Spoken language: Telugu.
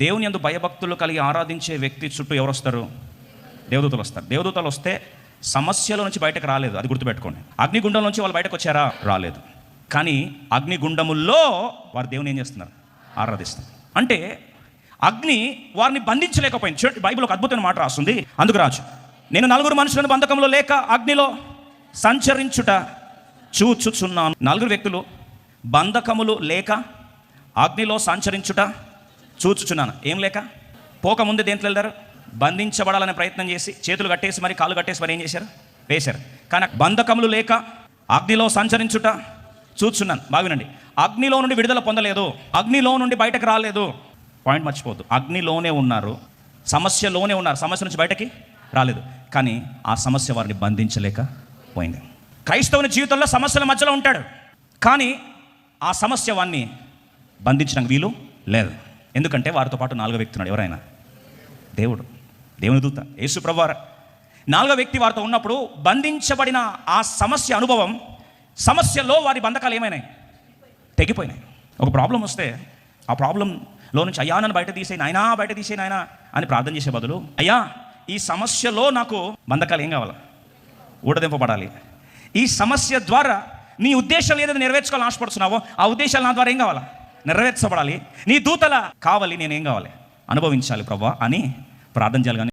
దేవుని యందు భయభక్తులు కలిగి ఆరాధించే వ్యక్తి చుట్టూ ఎవరు వస్తారు దేవదూతలు వస్తారు. దేవదూతలు వస్తే సమస్యల నుంచి బయటకు రాలేదు. అది గుర్తుపెట్టుకోండి. అగ్నిగుండం నుంచి వాళ్ళు బయటకు వచ్చారా? రాలేదు. కానీ అగ్నిగుండముల్లో వారు దేవుని ఏం చేస్తున్నారు? ఆరాధిస్తారు అంటే అగ్ని వారిని బంధించలేకపోయింది. చూడండి బైబిల్ ఒక అద్భుతమైన మాట రాస్తుంది. అందుకు రాజు నేను నలుగురు మనుషులను బంధకంలో లేక అగ్నిలో సంచరించుట చూచుచున్నాను. నలుగురు వ్యక్తులు బంధకములు లేక అగ్నిలో సంచరించుట చూచుచున్నాను. ఏం లేక? పోకముందే దేంట్లో వెళ్తారు బంధించబడాలనే ప్రయత్నం చేసి చేతులు కట్టేసి మరి కాళ్ళు కట్టేసి మరి ఏం చేశారు? వేశారు. కానీ బంధకములు లేక అగ్నిలో సంచరించుట చూచున్నాను. బాగునండి అగ్నిలో నుండి విడుదల పొందలేదు. అగ్నిలో నుండి బయటకు రాలేదు. పాయింట్ మర్చిపోద్దు అగ్నిలోనే ఉన్నారు. సమస్యలోనే ఉన్నారు. సమస్య నుంచి బయటకి రాలేదు. కానీ ఆ సమస్య వారిని బంధించలేక పోయింది. క్రైస్తవుని జీవితంలో సమస్యల మధ్యలో ఉంటాడు. కానీ ఆ సమస్య వారిని బంధించడానికి వీలు లేదు. ఎందుకంటే వారితో పాటు నాలుగో వ్యక్తి ఉన్నాడు. ఎవరైనా? దేవుడు. దేవుని దూత. యేసు ప్రభువారు నాలుగో వ్యక్తి వారితో ఉన్నప్పుడు బంధించబడిన ఆ సమస్య అనుభవం సమస్యలో వారి బంధకాలు ఏమైనాయి? తెగిపోయినాయి. ఒక ప్రాబ్లం వస్తే ఆ ప్రాబ్లంలో నుంచి అయ్యా నన్ను బయట తీసే నాయనా బయట తీసే నాయనా అని ప్రార్థన చేసే బదులు అయ్యా ఈ సమస్యలో నాకు బంధకాలు ఏం కావాలి? ఊడదింపబడాలి. ఈ సమస్య ద్వారా నీ ఉద్దేశాలు ఏదైతే నెరవేర్చుకోవాలని ఆశపడుతున్నావో ఆ ఉద్దేశాలు నా ద్వారా ఏం కావాలా? నెరవేర్చబడాలి. నీ దూతల కావాలి నేనేం కావాలి? అనుభవించాలి ప్రభా అని ప్రార్థన చేయాలి. కానీ